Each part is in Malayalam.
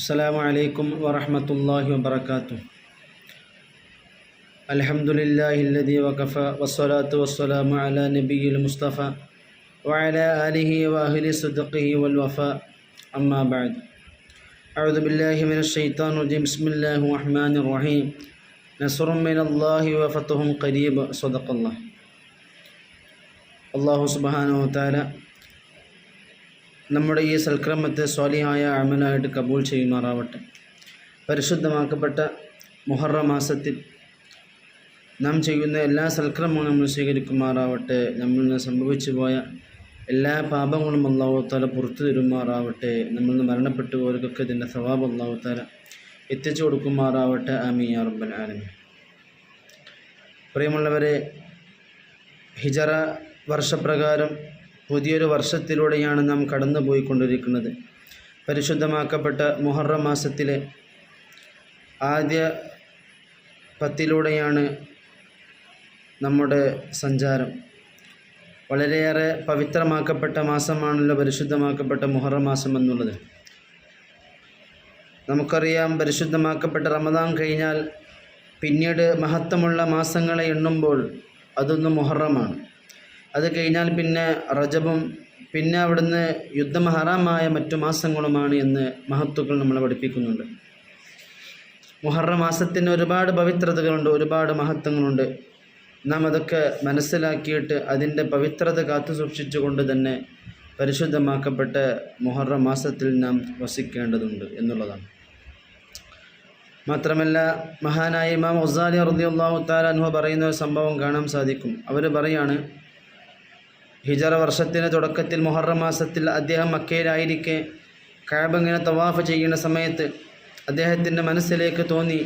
السلام عليكم ورحمة الله وبركاته. الحمد لله الذي وكفى والصلاة والسلام على نبي المصطفى وعلى آله وأهل صدقه والوفاء. أما بعد أعوذ بالله من الشيطان الرجيم. بسم الله الرحمن الرحيم. نصر من الله وفتهم قريب. صدق الله. الله سبحانه وتعالى നമ്മുടെ ഈ സൽക്രമത്തെ സ്വാലിയായ അമലായിട്ട് കബൂൾ ചെയ്യുമാറാവട്ടെ. പരിശുദ്ധമാക്കപ്പെട്ട മുഹറ മാസത്തിൽ നാം ചെയ്യുന്ന എല്ലാ സൽക്രമങ്ങളും നമ്മൾ സ്വീകരിക്കുമാറാവട്ടെ. നമ്മൾ നിന്ന് സംഭവിച്ചു പോയ എല്ലാ പാപങ്ങളും ഒന്നാവത്താല താല പുറത്തു തരുമാറാവട്ടെ. നമ്മൾ നിന്ന് മരണപ്പെട്ടു പോയവർക്കൊക്കെ ഇതിന്റെ സവാബ് ഒന്നാവത്താല താല എത്തിച്ചു കൊടുക്കുമാറാവട്ടെ. ആമി യാ റബ്ബൽ ആലമീൻ. പ്രിയമുള്ളവരെ ഹിജറ വർഷപ്രകാരം പുതിയൊരു വർഷത്തിലൂടെയാണ് നാം കടന്നു പോയിക്കൊണ്ടിരിക്കുന്നത് പരിശുദ്ധമാക്കപ്പെട്ട മുഹറം മാസത്തിലെ ആദ്യ പത്തിലൂടെയാണ് നമ്മുടെ സഞ്ചാരം. വളരെയേറെ പവിത്രമാക്കപ്പെട്ട മാസമാണല്ലോ പരിശുദ്ധമാക്കപ്പെട്ട മുഹറം മാസം എന്നുള്ളത്. നമുക്കറിയാം പരിശുദ്ധമാക്കപ്പെട്ട റമദാൻ കഴിഞ്ഞാൽ പിന്നീട് മഹത്വമുള്ള മാസങ്ങളെ എണ്ണുമ്പോൾ അതൊന്ന് മുഹറമാണ്. അത് കഴിഞ്ഞാൽ പിന്നെ റജബും പിന്നെ അവിടുന്ന് യുദ്ധം ഹറാമായ മറ്റു മാസങ്ങളുമാണ് എന്ന് മഹത്വക്കൾ നമ്മളെ പഠിപ്പിക്കുന്നുണ്ട്. മുഹറ മാസത്തിന് ഒരുപാട് പവിത്രതകളുണ്ട് ഒരുപാട് മഹത്വങ്ങളുണ്ട്. നാം അതൊക്കെ മനസ്സിലാക്കിയിട്ട് അതിന്റെ പവിത്രത കാത്തു സൂക്ഷിച്ചുകൊണ്ട് തന്നെ പരിശുദ്ധമാക്കപ്പെട്ട മുഹറ മാസത്തിൽ നാം വസിക്കേണ്ടതുണ്ട് എന്നുള്ളതാണ്. മാത്രമല്ല മഹാനായ ഇമാം ഒസാലി റളിയല്ലാഹു തആല അൻഹു പറയുന്ന ഒരു സംഭവം കാണാൻ സാധിക്കും. അവർ പറയാണ് ഹിജറ വർഷത്തിന്റെ തുടക്കത്തിൽ മുഹറം മാസത്തിൽ അദ്ദേഹം മക്കയിലായിരിക്കെ കാബങ്ങനെ തവാഫ് ചെയ്യുന്ന സമയത്ത് അദ്ദേഹത്തിന്റെ മനസ്സിലേക്ക് തോന്നി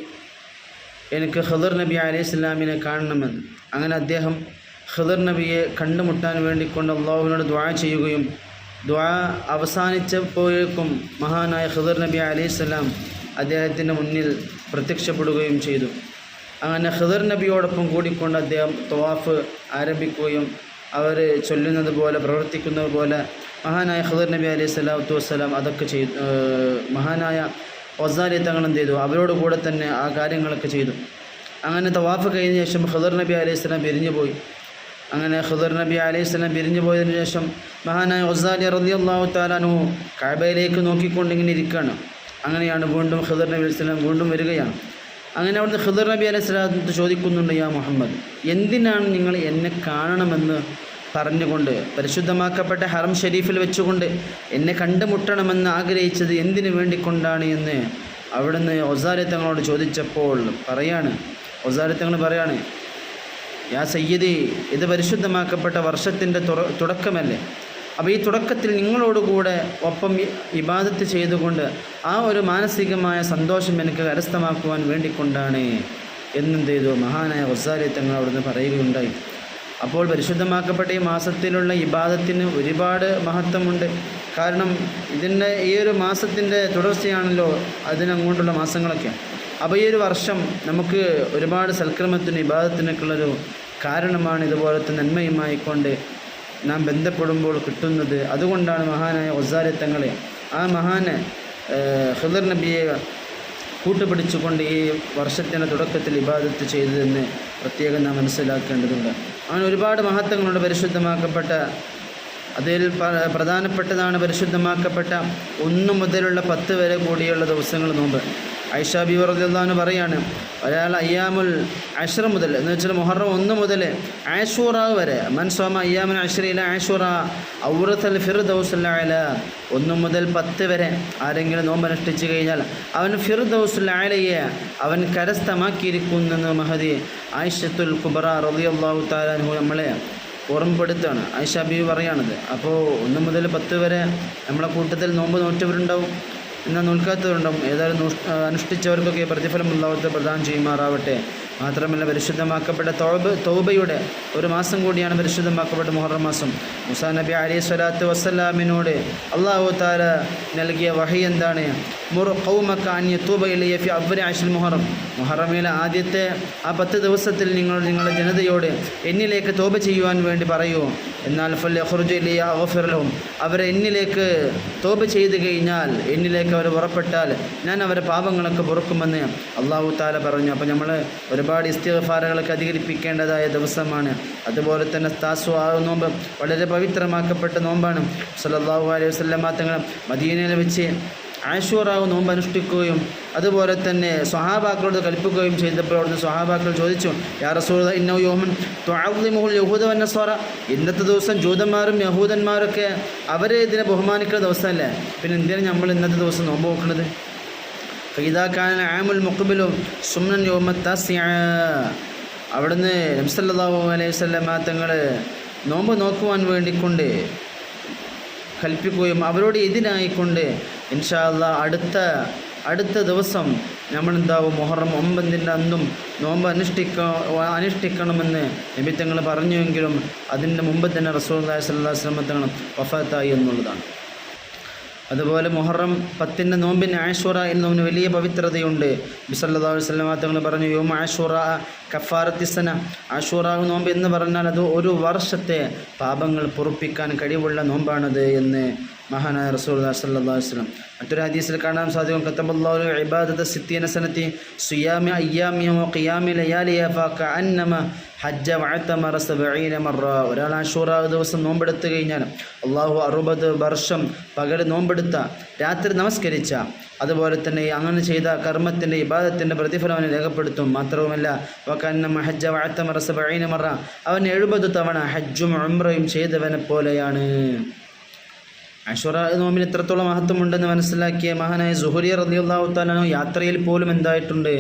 എനിക്ക് ഖദർ നബി അലൈഹി ഇസ്ലാമിനെ കാണണമെന്ന്. അങ്ങനെ അദ്ദേഹം ഖദർ നബിയെ കണ്ടുമുട്ടാൻ വേണ്ടി കൊണ്ട് അള്ളാഹുവിനോട് ദ്വാ ചെയ്യുകയും ദ്വാ അവസാനിച്ചപ്പോഴേക്കും മഹാനായ ഖദർ നബി അലൈഹി ഇസ്ലാം അദ്ദേഹത്തിന്റെ മുന്നിൽ പ്രത്യക്ഷപ്പെടുകയും ചെയ്തു. അങ്ങനെ ഖദർ നബിയോടൊപ്പം കൂടിക്കൊണ്ട് അദ്ദേഹം തവാഫ് ആരംഭിക്കുകയും അവർ ചൊല്ലുന്നത് പോലെ പ്രവർത്തിക്കുന്നത് പോലെ മഹാനായ ഖദർ നബി അലൈഹി സ്വലാത്തു വസ്സലാം അതൊക്കെ ചെയ്തു മഹാനായ ഒസാലി തങ്ങൾ ചെയ്തു? അവരോട് കൂടെ തന്നെ ആ കാര്യങ്ങളൊക്കെ ചെയ്തു. അങ്ങനെ തവാഫ് കഴിഞ്ഞ ശേഷം ഖദർ നബി അലൈഹി സ്വലാം പിരിഞ്ഞു പോയി. അങ്ങനെ ഹുദർ നബി അലൈഹി സ്വലാം പിരിഞ്ഞു പോയതിനു ശേഷം മഹാനായ ഒസാലി റതി അള്ളാഹു താലാനു കാബയിലേക്ക് നോക്കിക്കൊണ്ടിങ്ങനെ ഇരിക്കുകയാണ്. അങ്ങനെയാണ് വീണ്ടും ഖദർ നബി അലൈഹി സ്വലാം വീണ്ടും വരികയാണ്. അങ്ങനെ അവിടുന്ന് ഖിദർ നബി അലൈഹി സ്വലാത്തു ചോദിക്കുന്നുണ്ട് യാ മുഹമ്മദ് എന്തിനാണ് നിങ്ങൾ എന്നെ കാണണമെന്ന് പറഞ്ഞുകൊണ്ട് പരിശുദ്ധമാക്കപ്പെട്ട ഹറം ഷെരീഫിൽ വെച്ചുകൊണ്ട് എന്നെ കണ്ടുമുട്ടണമെന്ന് ആഗ്രഹിച്ചത് എന്തിനു വേണ്ടിക്കൊണ്ടാണ്? എന്ന് അവിടുന്ന് ഒസാരി തങ്ങളോട് ചോദിച്ചപ്പോൾ പറയാണ് ഒസാരി തങ്ങൾ പറയാണ് യാ സയ്യദി ഇത് പരിശുദ്ധമാക്കപ്പെട്ട വർഷത്തിന്റെ തുടക്കമല്ലേ? അപ്പോൾ ഈ തുടക്കത്തിൽ നിങ്ങളോടുകൂടെ ഒപ്പം ഇബാദത്ത് ചെയ്തുകൊണ്ട് ആ ഒരു മാനസികമായ സന്തോഷം എനിക്ക് കരസ്ഥമാക്കുവാൻ വേണ്ടിക്കൊണ്ടാണ് എന്നെന്ത് ചെയ്തു. മഹാനായ വസാരി തങ്ങൾ അവിടുന്ന് പറയുകയുണ്ടായി. അപ്പോൾ പരിശുദ്ധമാക്കപ്പെട്ട ഈ മാസത്തിലുള്ള ഇബാദത്തിന് ഒരുപാട് മഹത്വമുണ്ട്. കാരണം ഇതിന്റെ ഈ ഒരു മാസത്തിന്റെ തുടർച്ചയാണല്ലോ അതിനങ്ങോട്ടുള്ള മാസങ്ങളൊക്കെ. അപ്പോൾ ഈ ഒരു വർഷം നമുക്ക് ഒരുപാട് സൽക്രമത്തിനും ഇബാദത്തിനൊക്കെയുള്ളൊരു കാരണമാണ് ഇതുപോലത്തെ നന്മയുമായിക്കൊണ്ട് നാം ബന്ധപ്പെടുമ്പോൾ കിട്ടുന്നത്. അതുകൊണ്ടാണ് മഹാനായ ഒസാരി തങ്ങളെ ആ മഹാന് ഹിദർ നബിയെ കൂട്ടുപിടിച്ചുകൊണ്ട് ഈ വർഷത്തിന്റെ തുടക്കത്തിൽ ഇബാദത്ത് ചെയ്തതെന്ന് പ്രത്യേകം നാം മനസ്സിലാക്കേണ്ടതുണ്ട്. അങ്ങനെ ഒരുപാട് മഹത്വങ്ങളുണ്ട്. പരിശുദ്ധമാക്കപ്പെട്ട അതിൽ പ്രധാനപ്പെട്ടതാണ് പരിശുദ്ധമാക്കപ്പെട്ട ഒന്ന് മുതലുള്ള പത്ത് വരെ കൂടിയുള്ള ദിവസങ്ങൾ നോമ്പ്. ഐഷ ബി വർദ്ദാന്ന് പറയാണ് ഒരാൾ അയ്യാമുൽ അഷ്റ മുതൽ എന്ന് വെച്ചാൽ മുഹറം ഒന്ന് മുതൽ ആഷൂറ വരെ മൻസോമ അയ്യാമുൽ അഷ്റയിലെ ആഷൂറ ഔറത്തൽ ഫിർ ദൗസുല്ല ഒന്ന് മുതൽ പത്ത് വരെ ആരെങ്കിലും നോമ്പ് അനുഷ്ഠിച്ചു കഴിഞ്ഞാൽ അവൻ ഫിർ ദൗസുല്ലയെ അവൻ കരസ്ഥമാക്കിയിരിക്കുന്നെന്ന് മഹദി ആയിഷത്തുൽ കുബറ റളിയല്ലാഹു താലാൻഹു നമ്മളെ ഓർമ്മപ്പെടുത്തുകയാണ്. ആയിഷ ബി പറയാണത് അപ്പോൾ ഒന്ന് മുതൽ പത്ത് വരെ നമ്മളെ കൂട്ടത്തിൽ നോമ്പ് നോറ്റവരുണ്ടാവും? എന്നാൽ നോൽക്കാത്തവരുണ്ടാവും ഏതായാലും അനുഷ്ഠിച്ചവർക്കൊക്കെ പ്രതിഫലം അല്ലാഹു പ്രദാനം ചെയ്യുമാറാവട്ടെ. മാത്രമല്ല പരിശുദ്ധമാക്കപ്പെട്ട തോബ് തോബയുടെ ഒരു മാസം കൂടിയാണ് പരിശുദ്ധമാക്കപ്പെട്ട മുഹറം മാസം. മുസാ നബി അലി സ്വലാത്തു വസ്സലാമിനോട് അള്ളാഹു താര നൽകിയ വഹി എന്താണ്? ഫി മുഹറം. മുഹറമിലെ ആദ്യത്തെ ആ പത്ത് ദിവസത്തിൽ നിങ്ങൾ നിങ്ങളുടെ ജനതയോട് എന്നിലേക്ക് തോബ ചെയ്യുവാൻ വേണ്ടി പറയൂ. എന്നാൽ ഫുർജുലിയും അവരെ എന്നിലേക്ക് തോബ ചെയ്തു കഴിഞ്ഞാൽ എന്നിലേക്ക് അവർ പുറപ്പെട്ടാൽ ഞാൻ അവരെ പാപങ്ങളൊക്കെ പൊറുക്കുമെന്ന് അള്ളാഹു താല പറഞ്ഞു. അപ്പോൾ നമ്മൾ ഒരുപാട് ഇസ്തിഫാറുകളൊക്കെ അധികരിപ്പിക്കേണ്ടതായ ദിവസമാണ്. അതുപോലെ തന്നെ താസു ആ നോമ്പ് വളരെ പവിത്രമാക്കപ്പെട്ട നോമ്പാണ്. സല്ലല്ലാഹു അലൈഹി വസല്ലമ തങ്ങൾ മദീനയിൽ വെച്ച് ആഷൂറാവ് നോമ്പ് അനുഷ്ഠിക്കുകയും അതുപോലെ തന്നെ സ്വഹാബാക്കളോട് കൽപ്പിക്കുകയും ചെയ്തപ്പോൾ അവിടുന്ന് സ്വഹാബാക്കൾ ചോദിച്ചു യാ റസൂൽ ഇന്ന യോമൻ ത്വാലിമുഹുൽ യഹൂദ വന്നസ്വറ ഇന്നത്തെ ദിവസം ജൂതന്മാരും യഹൂദന്മാരൊക്കെ അവരെ ഇതിനെ ബഹുമാനിക്കുന്ന ദിവസമല്ലേ? പിന്നെ എന്തിനാണ് നമ്മൾ ഇന്നത്തെ ദിവസം നോമ്പ് നോക്കുന്നത്? ഫൈദാക്കാൻ ആമുൽ മുഖബിലും സുമ്നൻ യോമത്താസിയ അവിടുന്ന് നബ്സല്ലാഹു അലൈഹി വസല്ലമ തങ്ങൾ നോമ്പ് നോക്കുവാൻ വേണ്ടിക്കൊണ്ട് കൽപ്പിക്കുകയും അവരോട് എതിരായിക്കൊണ്ട് ഇൻഷാ അല്ലാ അടുത്ത അടുത്ത ദിവസം നമ്മളെന്താവും? മുഹറം ഒമ്പതിന്റെ അന്നും നോമ്പ് അനുഷ്ഠിക്ക അനുഷ്ഠിക്കണമെന്ന് നിമിത്തങ്ങൾ പറഞ്ഞുവെങ്കിലും അതിന്റെ മുമ്പ് തന്നെ റസൂൽ അലൈഹി സ്വലമ തങ്ങൾ വഫാത്തായി എന്നുള്ളതാണ്. അതുപോലെ മുഹറം പത്തിന്റെ നോമ്പിന് ആഷുറ എന്നതിന് വലിയ പവിത്രതയുണ്ട്. ബിസല്ലാ വസ്ലമ പറഞ്ഞു യോമ ആഷുറ കഫാറത്തിസന ആഷൂറാവ് നോമ്പ് എന്ന് പറഞ്ഞാൽ അത് ഒരു വർഷത്തെ പാപങ്ങൾ പൊറുപ്പിക്കാൻ കഴിവുള്ള നോമ്പാണത് എന്ന് മഹാനായ റസൂൽ സല്ലാ മറ്റൊരു ഹദീസിൽ കാണാൻ സാധിക്കും കത്തബല്ലാഹു ഇബാദത സിത്തീന സുയാമി അയ്യാമിയമോ ഖിയാമി ഫഅന്നമ ഹജ്ജ വഅത്തമറ സബഈന മറ. ഒരാൾ ആഷൂറ ദിവസം നോമ്പെടുത്തു കഴിഞ്ഞാൽ അള്ളാഹു അറുപത് വർഷം പകൽ നോമ്പെടുത്ത രാത്രി നമസ്കരിച്ച അതുപോലെ തന്നെ അങ്ങനെ ചെയ്ത കർമ്മത്തിന്റെ ഇബാദത്തിന്റെ പ്രതിഫലം രേഖപ്പെടുത്തും. മാത്രവുമല്ല വക്കന്നമ ഹജ്ജ വഅത്തമറ സബഈന മറ. അവൻ എഴുപത് തവണ ഹജ്ജും ഉംറയും ചെയ്തവനെ പോലെയാണ്. അഷുറ നോമിന് എത്രത്തോളം മഹത്വമുണ്ടെന്ന് മനസ്സിലാക്കിയ മഹാനായ സുഹുരി റലിയുള്ളാഹു താലാനോ യാത്രയിൽ പോലും എന്തായിട്ടുണ്ട്?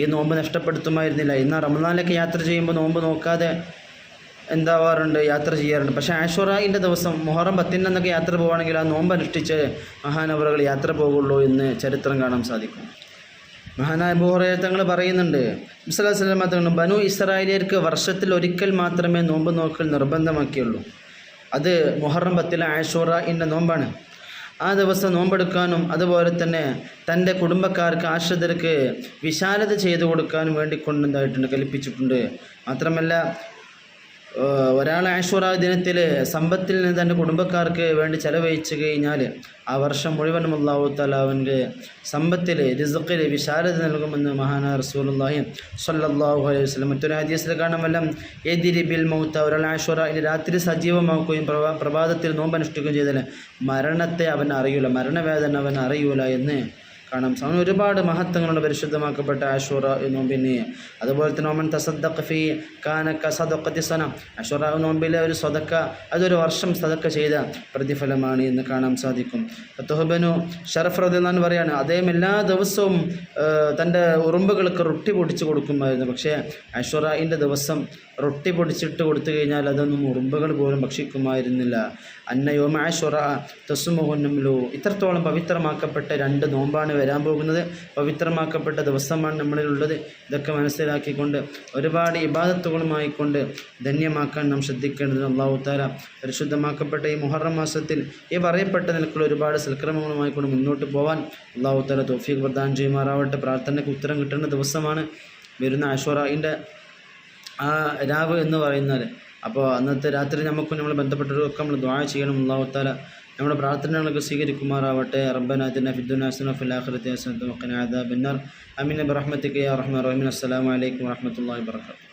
ഈ നോമ്പ് നഷ്ടപ്പെടുത്തുമായിരുന്നില്ല എന്നാൽ റമദാനിലൊക്കെ യാത്ര ചെയ്യുമ്പോൾ നോമ്പ് നോക്കാതെ എന്താവാറുണ്ട്? യാത്ര ചെയ്യാറുണ്ട്. പക്ഷേ ആഷുറായിന്റെ ദിവസം മുഹറം പത്തിനൊക്കെ യാത്ര പോവുകയാണെങ്കിൽ ആ നോമ്പ് അനുഷ്ഠിച്ച് മഹാനവറുകൾ യാത്ര പോകുള്ളൂ എന്ന് ചരിത്രം കാണാൻ സാധിക്കും. മഹാനായ ബുഹറയെ തങ്ങൾ പറയുന്നുണ്ട് മുസ്ലാം തങ്ങൾ ബനു ഇസ്രായേലിയർക്ക് വർഷത്തിൽ ഒരിക്കൽ മാത്രമേ നോമ്പ് നോക്കൽ നിർബന്ധമാക്കിയുള്ളൂ. അത് മുഹറം പത്തിലെ ആഷൂറ എന്ന നോമ്പാണ്. ആ ദിവസം നോമ്പെടുക്കാനും അതുപോലെ തന്നെ തന്റെ കുടുംബക്കാർക്ക് ആശ്രിതർക്ക് വിശാലത ചെയ്തു കൊടുക്കാനും വേണ്ടി കൊണ്ടുണ്ടായിട്ടുണ്ട് കൽപ്പിച്ചിട്ടുണ്ട്. മാത്രമല്ല ഒരാൾ ആഷുറ ദിനത്തിൽ സമ്പത്തിൽ നിന്ന് തന്റെ കുടുംബക്കാർക്ക് വേണ്ടി ചെലവഴിച്ചു കഴിഞ്ഞാൽ ആ വർഷം മുഴുവൻ അള്ളാഹു തലാവിന്റെ സമ്പത്തിൽ റിസക്കിൽ വിശാലത നൽകുമെന്ന് മഹാന റസൂലുള്ളാഹി സ്വല്ലല്ലാഹു അലൈഹി വസല്ലം മറ്റൊരു ഹദീസിൽ കാണാമല്ല. എതിരി ബിൽ മൗത്ത ഒരാൾ ആഷുറ ഇനി രാത്രി സജീവമാക്കുകയും പ്രഭാ പ്രഭാതത്തിൽ നോമ്പനുഷ്ഠിക്കുകയും ചെയ്താൽ മരണത്തെ അവൻ അറിയൂല മരണവേദന അവൻ അറിയൂല എന്ന് കാണാം. അവന് ഒരുപാട് മഹത്വങ്ങളുണ്ട്. പരിശുദ്ധമാക്കപ്പെട്ട അഷുറ നോമ്പിനെ. അതുപോലെ തന്നെ ഒമൻ തസദ്ദഖ് ഫി കാനക്ക സദക്കത്തി സന. അഷുറ നോമ്പിലെ ഒരു സ്വതക്ക അതൊരു വർഷം സദക്ക ചെയ്ത പ്രതിഫലമാണ് എന്ന് കാണാൻ സാധിക്കും. തുഹബനു ഷറഫ് റദിന്നാൻ പറയാണ് അദ്ദേഹം എല്ലാ ദിവസവും തന്റെ ഉറുമ്പുകൾക്ക് റൊട്ടി പൊടിച്ചു കൊടുക്കുമായിരുന്നു. പക്ഷേ അഷുറയിന്റെ ദിവസം റൊട്ടി പൊടിച്ചിട്ട് കൊടുത്തു കഴിഞ്ഞാൽ അതൊന്നും ഉറുമ്പുകൾ പോലും ഭക്ഷിക്കുമായിരുന്നില്ല. അന്നയോമ ആഷുറ തസുമുഹുന്നംലു ഇത്രത്തോളം പവിത്രമാക്കപ്പെട്ട രണ്ട് നോമ്പാണ് വരാൻ പോകുന്നത്. പവിത്രമാക്കപ്പെട്ട ദിവസമാണ് നമ്മളിലുള്ളത്. ഇതൊക്കെ മനസ്സിലാക്കിക്കൊണ്ട് ഒരുപാട് ഇബാദത്തുകളുമായിക്കൊണ്ട് ധന്യമാക്കാൻ നാം ശ്രദ്ധിക്കേണ്ടത് അള്ളാഹു താല പരിശുദ്ധമാക്കപ്പെട്ട ഈ മുഹറം മാസത്തിൽ ഈ പറയപ്പെട്ട നിലക്കുള്ള ഒരുപാട് സൽക്രമങ്ങളുമായി കൊണ്ട് മുന്നോട്ട് പോകാൻ അള്ളാഹു താല തോഫീഖ് പ്രദാൻ ചെയ്യുമാറാവട്ടെ. പ്രാർത്ഥനയ്ക്ക് ഉത്തരം കിട്ടുന്ന ദിവസമാണ്. വരുന്ന ആഷോറയിന്റെ ആ രാവ് എന്ന് പറയുന്നത്. അപ്പോൾ അന്നത്തെ രാത്രി നമുക്ക് നമ്മൾ ബന്ധപ്പെട്ടവരൊക്കെ നമ്മൾ ദ്വാഴ ചെയ്യണം. ഉള്ളാവത്താല താല നമ്മുടെ പ്രാർത്ഥനകളൊക്കെ സ്വീകരിക്കുമാറാവട്ടെ. റബ്ബനാദിന ഫിദ്ദുനാസന ഫിലാഖിറത്തി ഹസനത്ത് വഖിന അദാബിന്നാർ അമീൻ. ബിറഹ്മത്തിക യാ റഹ്മാൻ അസ്സലാമലൈക്കും വറഹ്മത്തുള്ളാഹി വബറകാതുഹു.